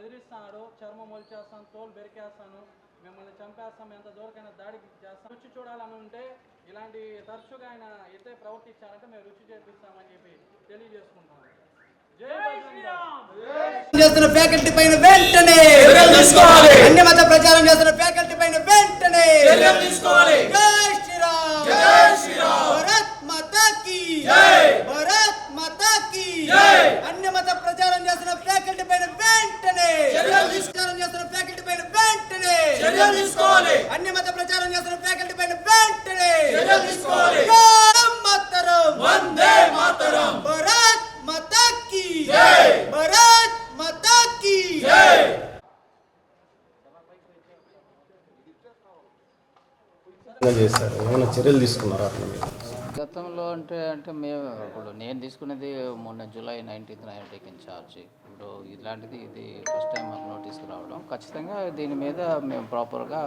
బెదిరిస్తున్నాడు చర్మం మొలిచేస్తాను తోలు బెరికేస్తాను మిమ్మల్ని చంపేస్తాం ఎంత దూరకైనా దాడి చేస్తాం. రుచి చూడాలని ఉంటే ఇలాంటి తరచుగా ఆయన ఎత్తే ప్రవర్తించారంటే మేము రుచి చేపిస్తామని చెప్పి తెలియజేసుకుంటాం చేస్తున్న ఫ్యాకల్టీ పైన వెంటనే అన్ని మత ప్రచారం చేస్తున్న ఫ్యాకల్టీ పైన వెంటనే తీసుకోవాలి. వెంటనే అన్ని మత ప్రచారం చేస్తున్న ఫ్యాకల్టీ పైన వెంటనే మాతరం. వందే మాతరం. భారత్ మాతా కీ. జై. భారత్ చేశారు ఏమైనా చర్యలు తీసుకున్నారా అట్లా? గతంలో అంటే అంటే మేము ఇప్పుడు నేను తీసుకున్నది మొన్న జూలై నైన్టీన్త్ నేను టేకిన్ ఛార్జ్ ఇప్పుడు ఇలాంటిది ఇది ఫస్ట్ టైం మాకు నోటీస్కి రావడం. ఖచ్చితంగా దీని మీద మేము ప్రాపర్గా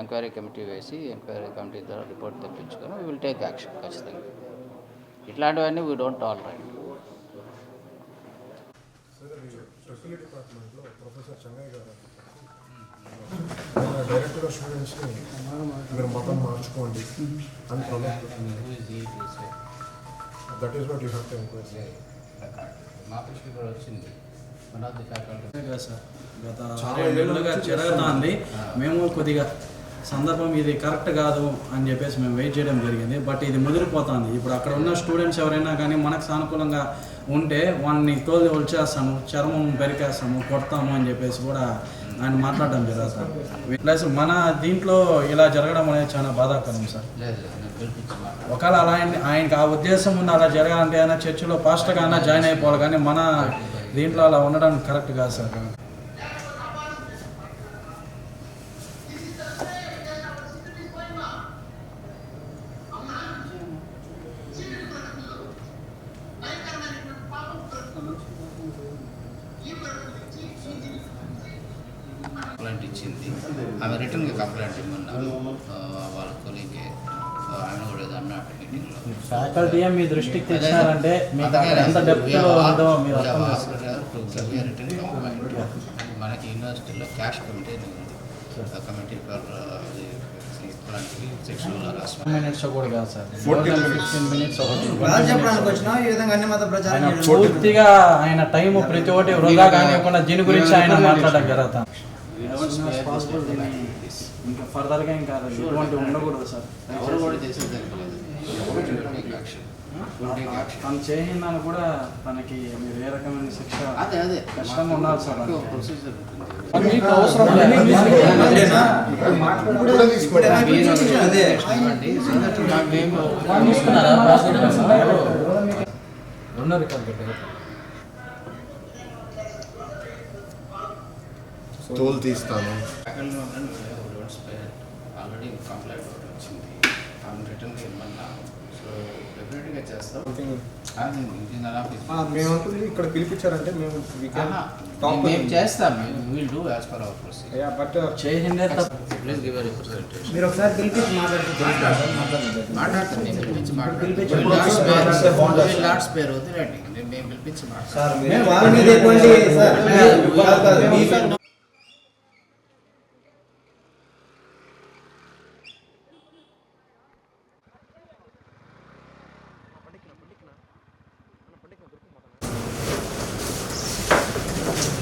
ఎంక్వైరీ కమిటీ వేసి ఎంక్వైరీ కమిటీ ద్వారా రిపోర్ట్ తెప్పించుకొని విల్ టేక్ యాక్షన్ ఖచ్చితంగా. ఇట్లాంటివన్నీ we don't tolerate society professor Chennai గారు ఆయన స్టూడెంట్స్ని మీరు మతం మార్చుకోండి అని that is what you have to enquiry కూడా వచ్చింది. సార్. గత జరుగుతుంది మేము కొద్దిగా సందర్భం ఇది కరెక్ట్ కాదు అని చెప్పేసి మేము వెయిట్ చేయడం జరిగింది. బట్ ఇది ముదిరిపోతుంది. ఇప్పుడు అక్కడ ఉన్న స్టూడెంట్స్ ఎవరైనా కానీ మనకు సానుకూలంగా ఉంటే వాళ్ళని తోలు వచ్చేస్తాము చర్మం పెరికేస్తాము కొడతాము అని చెప్పేసి కూడా ఆయన మాట్లాడడం జరగదు సార్? ప్లస్ మన దీంట్లో ఇలా జరగడం అనేది చాలా బాధాకరం సార్. లేదు లేదు ఒకవేళ అలా ఆయన ఆయనకి ఆ ఉద్దేశం ఉంది అలా జరగాలంటే అయినా చర్చిలో పాస్టర్గా అయినా జాయిన్ అయిపోవాలి కానీ మన దీంట్లో అలా ఉండడం కరెక్ట్ కాదు సార్. ఇచ్చింది ఆమె రిటర్న్గా కంప్లైంట్ ఇమ్మన్నారు. ఆ, వాళ్ళ కొలీగే ఆయన కూడా ఏదో అన్నట్టు మీటింగ్లో ఫ్యాకల్టీ మీ దృష్టికి రిటర్న్ కంప్లైంట్ మనకి యూనివర్సిటీలో క్యాష్ కమిటీ అని ఉంది. ఆ కమిటీ ఫర్. పూర్తిగా ఆయన టైం ప్రతి ఒక్కటి వృధా కానివ్వకుండా దీని గురించి ఆయన మాట్లాడడం జరుగుతాం ఇంకా ఫర్దర్గా ఇంకా ఇటువంటి ఉండకూడదు సార్. ఎవరు కూడా చేసేదానికి లేదు తను చేయిందని కూడా తనకి మీరు ఏ రకమైన శిక్ష అదే అదే. కష్టంగా ఉండాలి సార్. ప్రొసీజర్ అవసరం లేదు. తోలు తీస్తాను. ఆల్రెడీ కంప్లైంట్ వచ్చింది. రిటర్న్ ఇమ్మన్నా సో డెఫినెట్గా చేస్తాం. ఇక్కడ పిలిపించారంటే మేము మేము. చేస్తాం. Will do as per our procedure uh, చేసిందే ప్లీజ్ గివ్ రిప్రజెంటేషన్ మీరు ఒకసారి పిలిపించి మాట్లాడుతూ మాట్లాడతాను నేను పిలిపించి పేరు వదిలేండి నేను మేము పిలిపించి మేము వాళ్ళ మీద ఎటువంటి సార్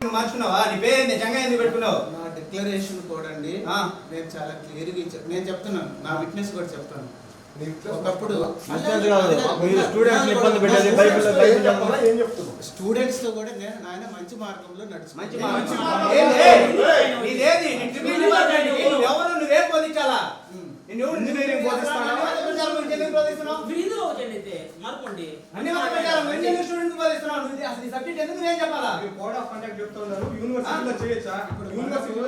మార్చుకున్నావా నీ పేరు నిజంగా ఎందుకు పెట్టుకున్నావు? నా డిక్లరేషన్ కూడా నేను చాలా క్లియర్గా ఇచ్చాను నేను చెప్తున్నాను. నా విట్నెస్ కూడా చెప్తాను. ఒకప్పుడు స్టూడెంట్స్తో కూడా నేను ఆయన మంచి మార్గంలో నడుచు మంచి మార్గం. నువ్వేం బోధించాలా? నువ్వు ఇంజనీరింగ్ బోధిస్తానా అయితే మార్పండి. ఆఫ్ కండక్ట్ చెప్తా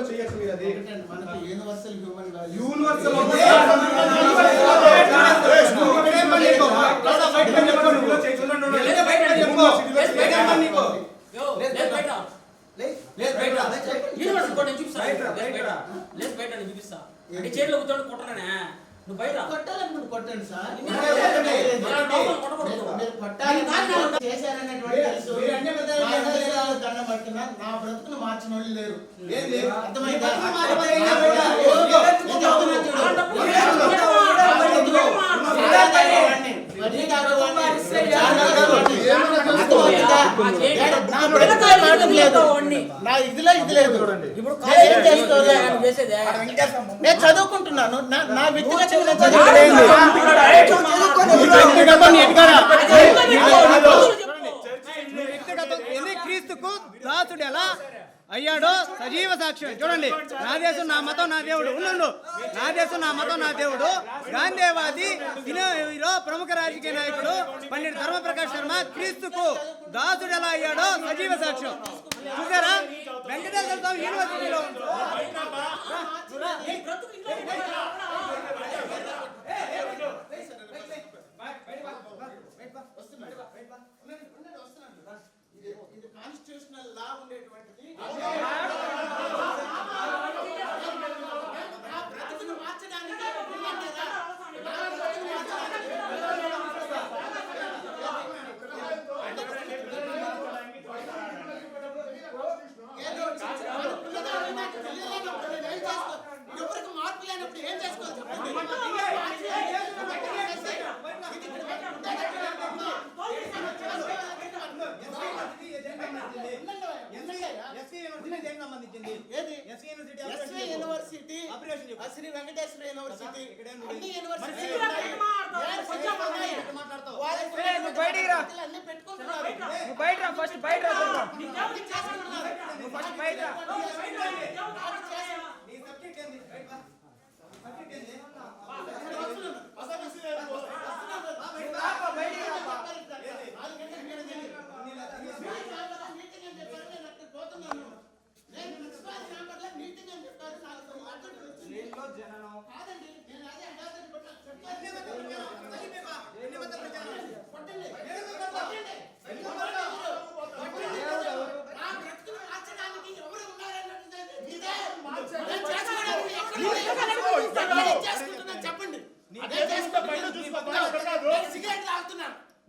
చేయొచ్చు? మీరు అది. మనకి యూనివర్సల్ హ్యూమన్ యూనివర్సల్ యూనివర్సిటీ చూపిస్తా. అంటే చేతిలో కూర్చొని కుట్టరానే నువ్వు బయట కొట్టాలనుకుంటే నా ఇదిలో ఇది లేదు చూడండి ఇప్పుడు నేను చదువుకుంటున్నాను. నా వ్యక్తిగత దాసుడు ఎలా అయ్యాడో సజీవ సాక్ష్యం. చూడండి నా దేశం నా మతం నా దేవుడు. ఉన్నాడు నా దేశం నా మతం నా దేవుడు. గాంధీవాది దినలో ప్రముఖ రాజకీయ నాయకుడు పండిట్ ధర్మప్రకాష్ శర్మ క్రీస్తుకు దాసుడు ఎలా అయ్యాడో సజీవ సాక్ష్యం. చూసారా వెంకటేశ్వర స్వామి యూనివర్సిటీలో సంబంధించింది? ఏది? శ్రీ వెంకటేశ్వర యూనివర్సిటీ యూనివర్సిటీ అన్ని బయట బయట బయట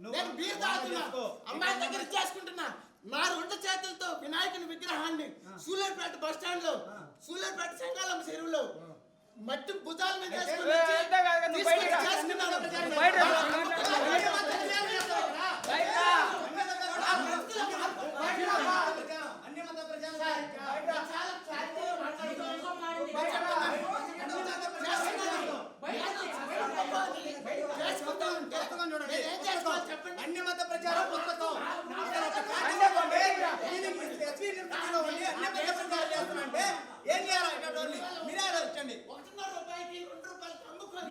నేను బీర్ తాగుతున్నా. అమ్మాయి దగ్గర చేసుకుంటున్నా నా రెండు చేతులతో వినాయకుని విగ్రహాన్ని సూలేపేట బస్ స్టాండ్లో సూలేపేట సంగాలం చెరువులో మట్టి భుజాల మీద